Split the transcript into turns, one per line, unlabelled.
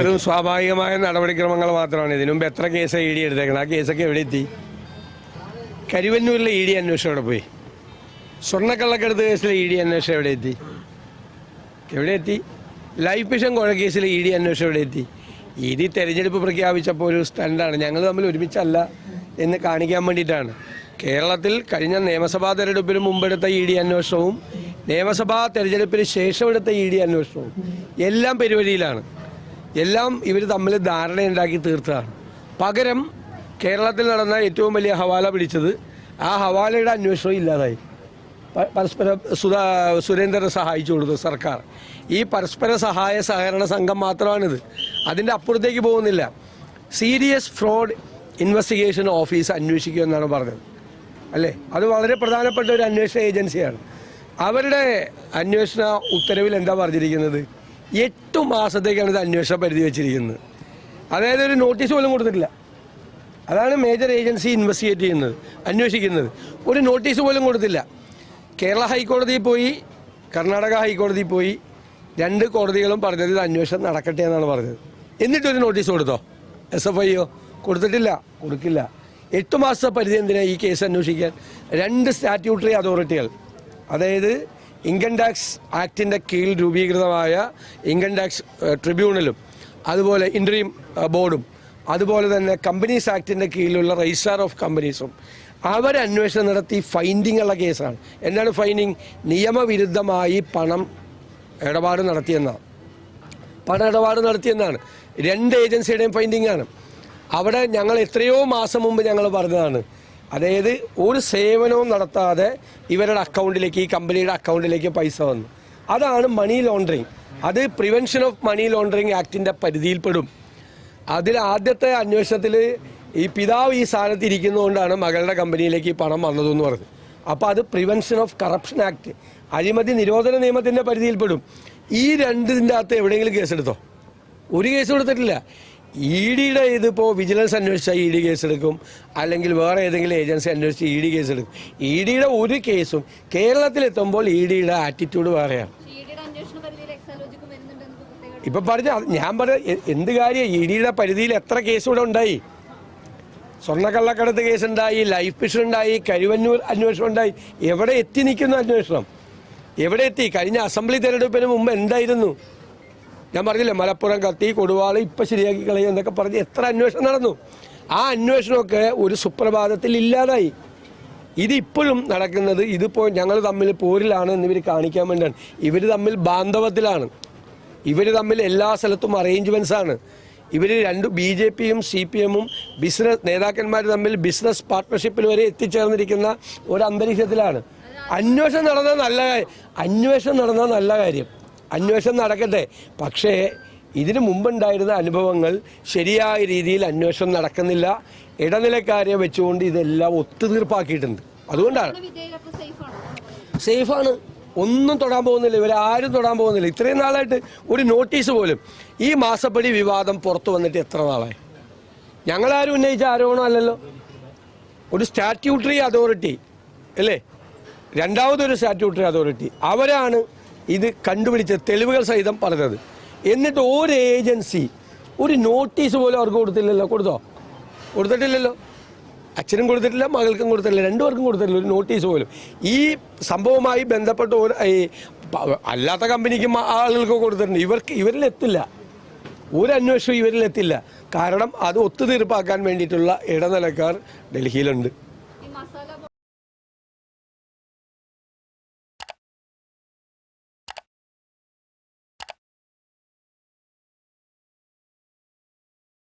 വെറും സ്വാഭാവികമായ നടപടിക്രമങ്ങൾ മാത്രമാണ്. ഇതിനു മുമ്പ് എത്ര കേസ് ഇ ഡി എടുത്തേക്കണം ആ കേസൊക്കെ എവിടെ എത്തി? കരുവന്നൂരിലെ ഇ ഡി അന്വേഷണം എവിടെ പോയി? സ്വർണക്കള്ളക്കടത്ത് കേസിലെ ഇ ഡി അന്വേഷണം എവിടെ എത്തി? എവിടെ എത്തി? ലൈഫ് മിഷൻ കൊഴക്കേസിലെ ഇ ഡി അന്വേഷണം എവിടെ എത്തി? ഇ ഡി തെരഞ്ഞെടുപ്പ് പ്രഖ്യാപിച്ചപ്പോൾ ഒരു സ്റ്റണ്ടാണ്. ഞങ്ങൾ തമ്മിൽ ഒരുമിച്ചല്ല എന്ന് കാണിക്കാൻ വേണ്ടിയിട്ടാണ്. കേരളത്തിൽ കഴിഞ്ഞ നിയമസഭാ തെരഞ്ഞെടുപ്പിന് മുമ്പെടുത്ത ഇ ഡി അന്വേഷണവും നിയമസഭാ തെരഞ്ഞെടുപ്പിന് ശേഷം എടുത്ത ഇ ഡി അന്വേഷണവും എല്ലാം പെരുവഴിയിലാണ്. എല്ലാം ഇവർ തമ്മിൽ ധാരണയുണ്ടാക്കി തീർത്തതാണ്. പകരം കേരളത്തിൽ നടന്ന ഏറ്റവും വലിയ ഹവാല പിടിച്ചത് ആ ഹവാലയുടെ അന്വേഷണം ഇല്ലാതായി. പരസ്പരം സുധാ സുരേന്ദ്രനെ സഹായിച്ചു കൊടുത്തു സർക്കാർ. ഈ പരസ്പര സഹായ സഹകരണ സംഘം മാത്രമാണിത്. അതിന്റെ അപ്പുറത്തേക്ക് പോകുന്നില്ല. സീരിയസ് ഫ്രോഡ് ഇൻവെസ്റ്റിഗേഷൻ ഓഫീസ് അന്വേഷിക്കുക എന്നാണ് പറഞ്ഞത്. അല്ലേ? അത് വളരെ പ്രധാനപ്പെട്ട ഒരു അന്വേഷണ ഏജൻസിയാണ്. അവരുടെ അന്വേഷണ ഉത്തരവിൽ എന്താ പറഞ്ഞിരിക്കുന്നത്? എട്ട് മാസത്തേക്കാണ് ഇത് അന്വേഷണ പരിധി വെച്ചിരിക്കുന്നത്. അതായത് ഒരു നോട്ടീസ് പോലും കൊടുത്തിട്ടില്ല. അതാണ് മേജർ ഏജൻസി ഇൻവെസ്റ്റിഗേറ്റ് ചെയ്യുന്നത് അന്വേഷിക്കുന്നത്. ഒരു നോട്ടീസ് പോലും കൊടുത്തില്ല. കേരള ഹൈക്കോടതിയിൽ പോയി കർണാടക ഹൈക്കോടതിയിൽ പോയി രണ്ട് കോടതികളും പറഞ്ഞത് ഇത് അന്വേഷണം നടക്കട്ടെ എന്നാണ് പറഞ്ഞത്. എന്നിട്ടൊരു നോട്ടീസ് കൊടുത്തോ? എസ് എഫ് ഐയോ കൊടുത്തിട്ടില്ല കൊടുക്കില്ല. എട്ട് മാസത്തെ പരിധി എന്തിനാണ് ഈ കേസ് അന്വേഷിക്കാൻ? രണ്ട് സ്റ്റാറ്റ്യൂട്ടറി അതോറിറ്റികൾ അതായത് ഇൻകം ടാക്സ് ആക്ടിന്റെ കീഴിൽ രൂപീകൃതമായ ഇൻകം ടാക്സ് ട്രിബ്യൂണലും അതുപോലെ ഇൻട്രീം ബോർഡും അതുപോലെ തന്നെ കമ്പനീസ് ആക്ടിന്റെ കീഴിലുള്ള രജിസ്ട്രാർ ഓഫ് കമ്പനീസും അവർ അന്വേഷണം നടത്തി ഫൈൻഡിംഗ് ഉള്ള കേസാണ്. എന്താണ് ഫൈൻഡിങ് നിയമവിരുദ്ധമായി പണം ഇടപാട് നടത്തിയെന്നാണ് പണം ഇടപാട് നടത്തിയെന്നാണ്. രണ്ട് ഏജൻസിയുടെയും ഫൈൻഡിംഗ് ആണ്. അവിടെ ഞങ്ങൾ എത്രയോ മാസം മുമ്പ് ഞങ്ങൾ പറഞ്ഞതാണ്. അതായത് ഒരു സേവനവും നടത്താതെ ഇവരുടെ അക്കൗണ്ടിലേക്ക് ഈ കമ്പനിയുടെ അക്കൗണ്ടിലേക്ക് പൈസ വന്നു. അതാണ് മണി ലോണ്ടറിങ് അത് പ്രിവെൻഷൻ ഓഫ് മണി ലോണ്ടറിങ് ആക്ടിന്റെ പരിധിയിൽപ്പെടും. അതിൽ ആദ്യത്തെ അന്വേഷണത്തിൽ ഈ പിതാവ് ഈ സ്ഥാനത്ത് ഇരിക്കുന്നതുകൊണ്ടാണ് മകളുടെ കമ്പനിയിലേക്ക് ഈ പണം വന്നതെന്ന് പറഞ്ഞു അപ്പോൾ അത് പ്രിവെൻഷൻ ഓഫ് കറപ്ഷൻ ആക്ട് അഴിമതി നിരോധന നിയമത്തിന്റെ പരിധിയിൽപ്പെടും. ഈ രണ്ടിന്റെ അകത്ത് എവിടെയെങ്കിലും കേസെടുത്തോ ഒരു കേസ് കൊടുത്തിട്ടില്ല. ഇ ഡിയുടെ ഇതിപ്പോൾ വിജിലൻസ് അന്വേഷിച്ചാൽ ഇ ഡി കേസെടുക്കും. അല്ലെങ്കിൽ വേറെ ഏതെങ്കിലും ഏജൻസി അന്വേഷിച്ച് ഇ ഡി കേസെടുക്കും. ഇ ഡിയുടെ ഒരു കേസും കേരളത്തിലെത്തുമ്പോൾ ഇ ഡിയുടെ ആറ്റിറ്റ്യൂഡ് വേറെയാണ്. ഇപ്പം പറഞ്ഞ ഞാൻ പറഞ്ഞ എന്ത് കാര്യം? ഇ ഡിയുടെ പരിധിയിൽ എത്ര കേസ് ഇവിടെ ഉണ്ടായി? സ്വർണക്കള്ളക്കടത്ത് കേസ് ഉണ്ടായി ലൈഫ് മിഷൻ ഉണ്ടായി കരുവന്നൂർ അന്വേഷണം ഉണ്ടായി. എവിടെ എത്തി നിൽക്കുന്നു അന്വേഷണം? എവിടെ എത്തി? കഴിഞ്ഞ അസംബ്ലി തെരഞ്ഞെടുപ്പിന് മുമ്പ് എന്തായിരുന്നു? ഞാൻ പറഞ്ഞില്ലേ മലപ്പുറം കത്തി കൊടുവാൾ ഇപ്പം ശരിയാക്കി കളയും എന്നൊക്കെ പറഞ്ഞ് എത്ര അന്വേഷണം നടന്നു. ആ അന്വേഷണമൊക്കെ ഒരു സുപ്രഭാതത്തിൽ ഇല്ലാതായി. ഇതിപ്പോഴും നടക്കുന്നത് ഇതിപ്പോൾ ഞങ്ങൾ തമ്മിൽ പോരിലാണ് എന്നിവർ കാണിക്കാൻ വേണ്ടിയാണ്. ഇവർ തമ്മിൽ ബാന്ധവത്തിലാണ്. ഇവർ തമ്മിൽ എല്ലാ സ്ഥലത്തും അറേഞ്ച്മെൻസാണ് ഇവർ രണ്ട് ബി ജെ പിയും സി പി എമ്മും ബിസിനസ് നേതാക്കന്മാർ തമ്മിൽ ബിസിനസ് പാർട്ട്ണർഷിപ്പിൽ വരെ എത്തിച്ചേർന്നിരിക്കുന്ന ഒരു അന്തരീക്ഷത്തിലാണ്. അന്വേഷണം നടന്ന നല്ല അന്വേഷണം നടന്ന നല്ല കാര്യം. അന്വേഷണം നടക്കട്ടെ. പക്ഷേ ഇതിനു മുമ്പുണ്ടായിരുന്ന അനുഭവങ്ങൾ ശരിയായ രീതിയിൽ അന്വേഷണം നടക്കുന്നില്ല. ഇടനിലക്കാരെ വെച്ചുകൊണ്ട് ഇതെല്ലാം ഒത്തുതീർപ്പാക്കിയിട്ടുണ്ട്. അതുകൊണ്ടാണ്. സേഫാണ്? ഒന്നും തൊടാൻ പോകുന്നില്ല. ഇവരാരും തൊടാൻ പോകുന്നില്ല. ഇത്രയും നാളായിട്ട് ഒരു നോട്ടീസ് പോലും. ഈ മാസപ്പടി വിവാദം പുറത്തു വന്നിട്ട് എത്ര നാളായി? ഞങ്ങളാരും ഉന്നയിച്ച ആരോപണം അല്ലല്ലോ. ഒരു സ്റ്റാറ്റ്യൂട്ടറി അതോറിറ്റി അല്ലേ? രണ്ടാമതൊരു സ്റ്റാറ്റ്യൂട്ടറി അതോറിറ്റി. അവരാണ് ഇത് കണ്ടുപിടിച്ച തെളിവുകൾ സഹിതം പറഞ്ഞത്. എന്നിട്ട് ഒരു ഏജൻസി ഒരു നോട്ടീസ് പോലും അവർക്ക് കൊടുത്തില്ലല്ലോ. കൊടുത്തോ? കൊടുത്തിട്ടില്ലല്ലോ. അച്ഛനും കൊടുത്തിട്ടില്ല മകൾക്കും കൊടുത്തിട്ടില്ല രണ്ടുപേർക്കും കൊടുത്തിട്ടില്ല ഒരു നോട്ടീസ് പോലും. ഈ സംഭവവുമായി ബന്ധപ്പെട്ട അല്ലാത്ത കമ്പനിക്കും ആളുകൾക്ക് കൊടുത്തിട്ടുണ്ട്. ഇവർക്ക് ഇവരിലെത്തില്ല ഒരു അന്വേഷണം ഇവരിലെത്തില്ല കാരണം അത് ഒത്തുതീർപ്പാക്കാൻ വേണ്ടിയിട്ടുള്ള ഇടനിലക്കാർ ഡൽഹിയിലുണ്ട്.